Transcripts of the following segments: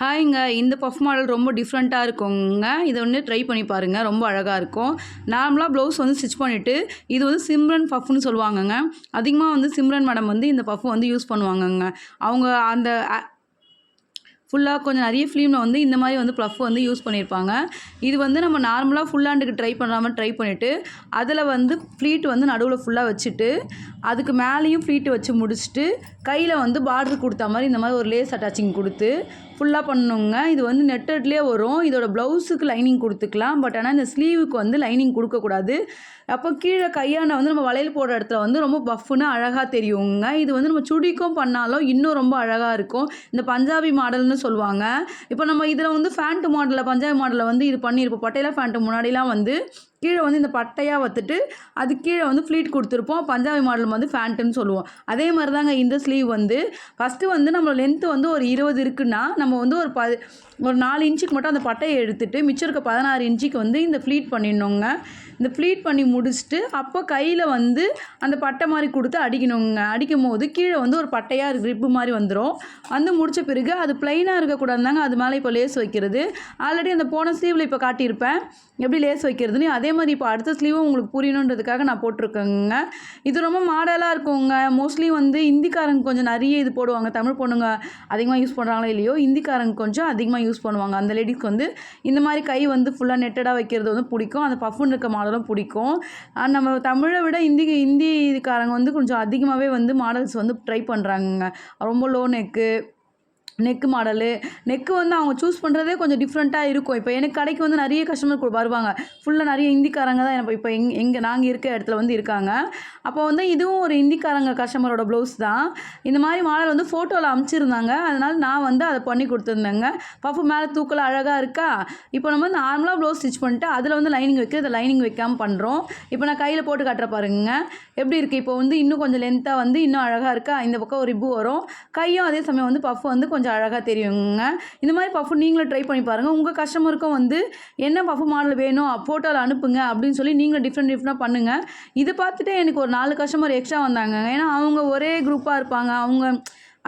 ஹாய்ங்க இந்த puff model ரொம்ப டிஃப்ரெண்ட்டாக இருக்குங்க. இதை வந்து ட்ரை பண்ணி பாருங்கள் ரொம்ப அழகாக இருக்கும். நார்மலாக ப்ளவுஸ் வந்து ஸ்டிச் பண்ணிவிட்டு இது வந்து சிம்ரன் பஃப்னு சொல்லுவாங்கங்க. அதிகமாக வந்து சிம்ரன் மேடம் வந்து இந்த பஃப் வந்து யூஸ் பண்ணுவாங்கங்க. அவங்க அந்த ஃபுல்லாக கொஞ்சம் நிறைய ஃபிலிமில் வந்து இந்த மாதிரி வந்து ப்ளஃப் வந்து யூஸ் பண்ணியிருப்பாங்க. இது வந்து நம்ம நார்மலாக ஃபுல் ஹேண்டுக்கு ட்ரை பண்ணாமல் ட்ரை பண்ணிவிட்டு அதில் வந்து ஃப்ளீட் வந்து நடுவில் ஃபுல்லாக வச்சுட்டு அதுக்கு மேலேயும் ஃப்ளீட் வச்சு முடிச்சுட்டு கையில் வந்து பார்டர் கொடுத்த மாதிரி இந்த மாதிரி ஒரு லேஸ் அட்டாச்சிங் கொடுத்து ஃபுல்லாக பண்ணணுங்க இது வந்து நெட்டட்லேயே வரும். இதோட ப்ளவுஸுக்கு லைனிங் கொடுத்துக்கலாம். பட் ஆனால் இந்த ஸ்லீவுக்கு வந்து லைனிங் கொடுக்கக்கூடாது. அப்போ கீழே கையாண்ட வந்து நம்ம வளையல் போடுற இடத்துல வந்து ரொம்ப பஃப்னு அழகாக தெரியுங்க. இது வந்து நம்ம சுடிக்கும் பண்ணாலும் இன்னும் ரொம்ப அழகாக இருக்கும். இந்த பஞ்சாபி மாடல்னு சொல்லுவாங்க. இப்போ நம்ம இதில் வந்து ஃபேண்ட் மாடலில் பஞ்சாபி மாடலில் வந்து இது பண்ணியிருப்போம். பட்டையில ஃபேண்ட்டு முன்னாடிலாம் வந்து கீழே வந்து இந்த பட்டையாக வத்துட்டு அது கீழே வந்து ஃப்ளீட் கொடுத்துருப்போம். பஞ்சாபி மாடல் வந்து ஃபேண்ட்டுன்னு சொல்லுவோம். அதே மாதிரி தாங்க இந்த ஸ்லீவ் வந்து. ஃபஸ்ட்டு வந்து நம்ம லென்த்து வந்து ஒரு இருபது இருக்குன்னா நம்ம வந்து ஒரு ப ஒரு நாலு இன்ச்சுக்கு மட்டும் அந்த பட்டையை எடுத்துட்டு மிச்சம் இருக்க பதினாறு இன்ச்சுக்கு வந்து இந்த ஃப்ளீட் பண்ணிடணுங்க. இந்த ஃப்ளீட் பண்ணி முடிச்சுட்டு அப்போ கையில் வந்து அந்த பட்டை மாதிரி கொடுத்து அடிக்கணுங்க. அடிக்கும் போது கீழே வந்து ஒரு பட்டையாக ரிப்பு மாதிரி வந்துடும் வந்து முடித்த பிறகு அது ப்ளைனாக இருக்கக்கூடாதுதாங்க. அது மேலே இப்போ லேஸ் வைக்கிறது. ஆல்ரெடி அந்த போன ஸ்லீவில் இப்போ காட்டியிருப்பேன். எப்படி லேஸ் வைக்கிறதுன்னு அதே மாதிரி இப்போ அடுத்த ஸ்லீவும் உங்களுக்கு புரியணுன்றதுக்காக நான் போட்டிருக்கேங்க. இது ரொம்ப மாடலாக இருக்குங்க. மோஸ்ட்லி வந்து இந்திக்காரங்க கொஞ்சம் நிறைய இது போடுவாங்க. தமிழ் பொண்ணுங்க அதிகமாக யூஸ் பண்ணுறாங்களோ இல்லையோ இந்திக்காரங்க கொஞ்சம் அதிகமாக யூஸ் பண்ணுவாங்க. அந்த லேடிஸ்க்கு வந்து இந்த மாதிரி கை வந்து ஃபுல்லாக நெட்டடாக வைக்கிறது வந்து பிடிக்கும். அந்த பஃப்னு இருக்க மாடலும் பிடிக்கும். நம்ம தமிழை விட இந்தி இந்தி இதுக்காரங்க வந்து கொஞ்சம் அதிகமாகவே வந்து மாடல்ஸ் வந்து ட்ரை பண்ணுறாங்கங்க ரொம்ப low neck neck model neck வந்து அவங்க சூஸ் பண்ணுறதே கொஞ்சம் டிஃப்ரெண்ட்டாக இருக்கும். இப்போ எனக்கு கடைக்கு வந்து நிறைய கஸ்டமர் வருவாங்க. ஃபுல்லாக நிறைய ஹிந்திக்காரங்க தான் எனக்கு இப்போ எங் எங்கே நாங்கள் இருக்க இடத்துல வந்து இருக்காங்க. அப்போ வந்து இதுவும் ஒரு ஹிந்திக்காரங்க கஸ்டமரோட ப்ளவுஸ் தான். இந்த மாதிரி மாடல் வந்து ஃபோட்டோவில் அமைச்சிருந்தாங்க. அதனால் நான் வந்து அதை பண்ணி கொடுத்துருந்தேங்க. பஃப் மேலே தூக்கல அழகாக இருக்கா? இப்போ நம்ம நார்மலாக ப்ளவுஸ் ஸ்டிச் பண்ணிட்டு அதில் வந்து லைனிங் வைக்க இதை லைனிங் வைக்காமல் பண்ணுறோம் இப்போ நான் கையில் போட்டு காட்டுற பாருங்க. எப்படி இருக்குது இப்போ வந்து இன்னும் கொஞ்சம் லென்த்தாக வந்து இன்னும் அழகாக இருக்கா? இந்த பக்கம் ஒரு ரிப்பு வரும். கையும் அதே சமயம் வந்து பஃப் வந்து கொஞ்சம் கொஞ்சம் அழகாக தெரியுங்க. இந்த மாதிரி பஃப் நீங்களும் ட்ரை பண்ணி பாருங்கள் உங்கள் கஸ்டமருக்கும் வந்து என்ன பஃப் மாடல் வேணும் ஃபோட்டோவில் அனுப்புங்க அப்படின்னு சொல்லி நீங்களும் டிஃப்ரெண்ட் டிஃப்ரெண்டாக பண்ணுங்கள் இதை பார்த்துட்டு எனக்கு ஒரு நாலு கஸ்டமர் எக்ஸ்ட்ரா வந்தாங்க. ஏன்னா அவங்க ஒரே குரூப்பாக இருப்பாங்க. அவங்க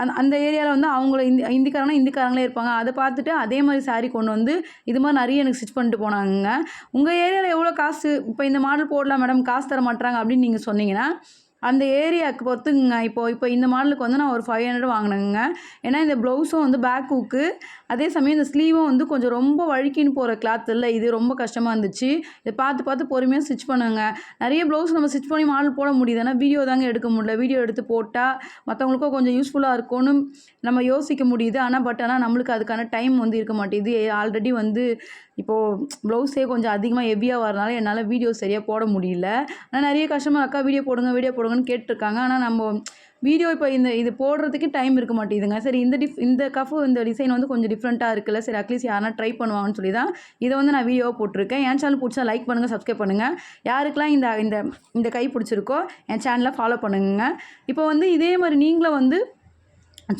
அந்த அந்த ஏரியாவில் வந்து அவங்கள இந்தி ஹிந்திக்காரங்கன்னா இந்திக்காரங்களே இருப்பாங்க. அதை பார்த்துட்டு அதே மாதிரி சாரீ கொண்டு வந்து இது மாதிரி நிறைய எனக்கு ஸ்டிச் பண்ணிட்டு போனாங்க. உங்கள் ஏரியாவில் எவ்வளோ காசு? இப்போ இந்த மாடல் போடலாம் மேடம் காசு தர மாட்டாங்க அப்படின்னு நீங்கள் சொன்னீங்கன்னா அந்த ஏரியாவுக்கு பொறுத்துங்க. இப்போது இப்போ இந்த மாடலுக்கு வந்து நான் ஒரு ஃபைவ் ஹண்ட்ரட் வாங்கினேங்க. ஏன்னா இந்த ப்ளவுஸும் வந்து பேக் ஹூக்கு அதே சமயம் இந்த ஸ்லீவும் வந்து கொஞ்சம் ரொம்ப வழுக்கின்னு போகிற கிளாத் இல்லை. இது ரொம்ப கஷ்டமாக இருந்துச்சு. இதை பார்த்து பார்த்து பொறுமையாக ஸ்டிச் பண்ணுங்க. நிறைய ப்ளவுஸ் நம்ம ஸ்டிச் பண்ணி மாடல் போட முடியுது. ஆனால் வீடியோ தாங்க எடுக்க முடியல. வீடியோ எடுத்து போட்டால் மற்றவங்களுக்கும் கொஞ்சம் யூஸ்ஃபுல்லாக இருக்கும்னு நம்ம யோசிக்க முடியுது. ஆனால் பட் ஆனால் நம்மளுக்கு அதுக்கான டைம் வந்து இருக்க மாட்டேங்குது. ஆல்ரெடி வந்து இப்போது ப்ளவுஸே கொஞ்சம் அதிகமாக ஹெவியாக வரனால என்னால் வீடியோ சரியாக போட முடியல. ஆனால் நிறைய கஷ்டமாக அக்கா வீடியோ போடுங்க வீடியோ போடுங்க போடுங்கன்னு கேட்டிருக்காங்க. ஆனால் நம்ம வீடியோ இப்போ இந்த இது போடுறதுக்கு டைம் இருக்க மாட்டேங்குதுங்க. சரி இந்த டிஃப் இந்த கஃப் இந்த டிசைன் வந்து கொஞ்சம் டிஃப்ரெண்ட்டாக இருக்குல்ல. சரி அட்லீஸ்ட் யாரா ட்ரை பண்ணுவாங்கன்னு சொல்லி தான் இதை வந்து நான் வீடியோவை போட்டிருக்கேன். என் சேனல் பிடிச்சா லைக் பண்ணுங்கள் சப்ஸ்கிரைப் பண்ணுங்கள் யாருக்கெல்லாம் இந்த இந்த இந்த கை பிடிச்சிருக்கோ என் சேனலை ஃபாலோ பண்ணுங்க. இப்போ வந்து இதே மாதிரி நீங்களும் வந்து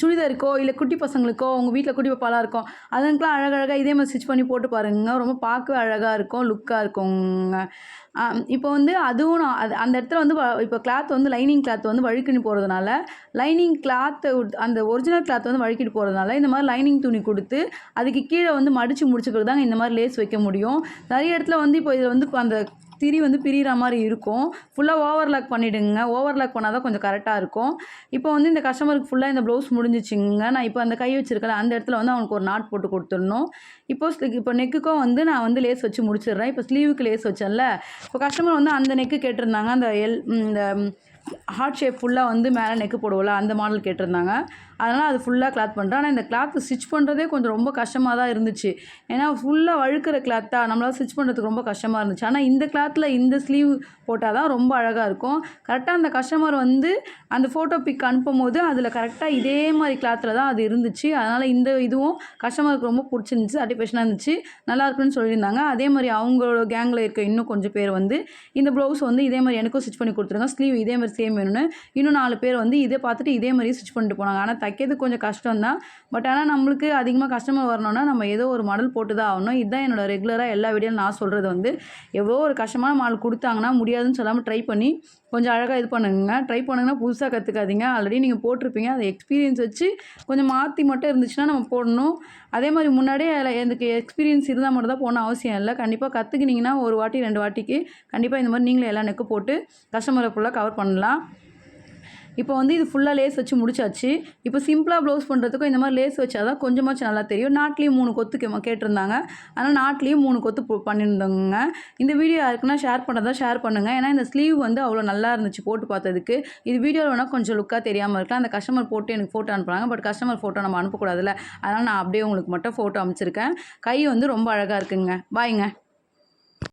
சுடிதாருக்கோ இல்லை குட்டி பசங்களுக்கோ உங்கள் வீட்டில் குட்டி பாப்பாலாம் இருக்கும் அதுக்கெலாம் அழகழகாக இதே மாதிரி ஸ்டிச் பண்ணி போட்டு பாருங்க. ரொம்ப பார்க்கவே அழகாக இருக்கும் லுக்காக இருக்குங்க. இப்போ வந்து அதுவும் நான் அது அந்த இடத்துல வந்து இப்போ கிளாத் வந்து லைனிங் கிளாத் வந்து வழுக்கின்னு போகிறதுனால லைனிங் கிளாத்தை அந்த ஒரிஜினல் கிளாத் வந்து வழுக்கிட்டு போகிறதுனால இந்த மாதிரி லைனிங் துணி கொடுத்து அதுக்கு கீழே வந்து மடித்து முடிச்ச பிறகு தாங்க இந்த மாதிரி லேஸ் வைக்க முடியும். நிறைய இடத்துல வந்து இப்போ இதில் வந்து அந்த திரி வந்து பிரிகிற மாதிரி இருக்கும். ஃபுல்லாக ஓவர்லாக் பண்ணிவிடுங்க ஓவர்லாக் பண்ணால் தான் கொஞ்சம் கரெக்டாக இருக்கும். இப்போ வந்து இந்த கஸ்டமருக்கு ஃபுல்லாக இந்த ப்ளவுஸ் முடிஞ்சிச்சுங்க. நான் இப்போ அந்த கை வச்சுருக்கல அந்த இடத்துல வந்து அவனுக்கு ஒரு நாட் போட்டு கொடுத்துடணும். இப்போ இப்போ நெக்குக்கும் வந்து நான் வந்து லேஸ் வச்சு முடிச்சிடுறேன். இப்போ ஸ்லீவுக்கு லேஸ் வச்சேன்ல. இப்போ கஸ்டமர் வந்து அந்த நெக்கு கேட்டிருந்தாங்க. அந்த எல் இந்த ஹார்ட் ஷேப் ஃபுல்லாக வந்து மேலே நெக்கு போடுவோம்ல அந்த மாடல் கேட்டிருந்தாங்க. அதனால் அது ஃபுல்லாக கிளாத் பண்ணுறேன் ஆனால் இந்த கிளாத்து ஸ்டிச் பண்ணுறதே கொஞ்சம் ரொம்ப கஷ்டமாக தான் இருந்துச்சு. ஏன்னா ஃபுல்லாக வழுக்கிற கிளாத்தாக நம்மளால் ஸ்டிச் பண்ணுறதுக்கு ரொம்ப கஷ்டமாக இருந்துச்சு. ஆனால் இந்த கிளாத்தில் இந்த ஸ்லீவ் போட்டால் தான் ரொம்ப அழகாக இருக்கும். கரெக்டாக அந்த கஸ்டமர் வந்து அந்த ஃபோட்டோ பிக் அனுப்பும் போது அதில் கரெக்டாக இதே மாதிரி கிளாத்தில் தான் அது இருந்துச்சு. அதனால் இந்த இதுவும் கஸ்டமருக்கு ரொம்ப பிடிச்சிருந்துச்சி சாட்டிஸ்ஃபேக்ஷனாக இருந்துச்சு. நல்லா இருக்குன்னு சொல்லியிருந்தாங்க. அதே மாதிரி அவங்களோட கேங்கில் இருக்க இன்னும் கொஞ்சம் பேர் வந்து இந்த ப்ளவுஸ் வந்து இதே மாதிரி எனக்கும் ஸ்டிச் பண்ணி கொடுத்துருங்க. ஸ்லீவ் இதே மாதிரி சேம் வேணும்னு. இன்னும் நாலு பேர் வந்து இதை பார்த்துட்டு இதே மாதிரி ஸ்டிச் பண்ணிட்டு போனாங்க. ஆனால் தைக்கிறது கொஞ்சம் கஷ்டம் தான் பட் ஆனால் நம்மளுக்கு அதிகமாக கஸ்டமர் வரணும்னா நம்ம ஏதோ ஒரு மாடல் போட்டு தான் ஆகணும். இதுதான் என்னோட ரெகுலராக எல்லா வீடியோவில் நான் சொல்கிறது வந்து. எவ்வளோ ஒரு கஷ்டமான மாடல் கொடுத்தாங்கன்னா முடியாதுன்னு சொல்லாமல் ட்ரை பண்ணி கொஞ்சம் அழகாக இது பண்ணுங்க. ட்ரை பண்ணுங்கன்னா புதுசாக கற்றுக்காதீங்க ஆல்ரெடி நீங்கள் போட்டிருப்பீங்க. அதை எக்ஸ்பீரியன்ஸ் வச்சு கொஞ்சம் மாற்றி மட்டும் இருந்துச்சுன்னா நம்ம போடணும். அதே மாதிரி முன்னாடியே அதில் எனக்கு எக்ஸ்பீரியன்ஸ் இருந்தால் மட்டும் தான் போகணும் அவசியம் இல்லை. கண்டிப்பாக கற்றுக்கினீங்கன்னா ஒரு வாட்டி ரெண்டு வாட்டிக்கு கண்டிப்பாக இந்த மாதிரி நீங்களே எல்லா நெக்கு போட்டு கஸ்டமரை ஃபுல்லாக கவர் பண்ணலாம். இப்போ வந்து இது ஃபுல்லாக லேஸ் வச்சு முடிச்சாச்சு. இப்போ சிம்பிளாக ப்ளவுஸ் பண்ணுறதுக்கும் இந்த மாதிரி லேஸ் வச்சா தான் கொஞ்சமாச்சும் நல்லா தெரியும். நாட்லேயும் மூணு கொத்து கே- கேட்டிருந்தாங்க. அதனால் நாட்லேயும் மூணு கொத்து போ- பண்ணியிருந்தோங்க. இந்த வீடியோ யாருக்குன்னா ஷேர் பண்ணுறதா ஷேர் பண்ணுங்கள் ஏன்னா இந்த ஸ்லீவ் வந்து அவ்வளோ நல்லா இருந்துச்சு போட்டு பார்த்ததுக்கு. இது வீடியோவில் வேணால் கொஞ்சம் லுக்காக தெரியாமல் இருக்கலாம். அந்த கஸ்டமர் போட்டு எனக்கு ஃபோட்டோ அனுப்புகிறாங்க பட் கஸ்டமர் ஃபோட்டோ நம்ம அனுப்பக்கூடாதுல்ல. அதனால் நான் அப்படியே உங்களுக்கு மட்டும் ஃபோட்டோ அமைச்சிருக்கேன். கை வந்து ரொம்ப அழகாக இருக்குங்க. பாய்ங்க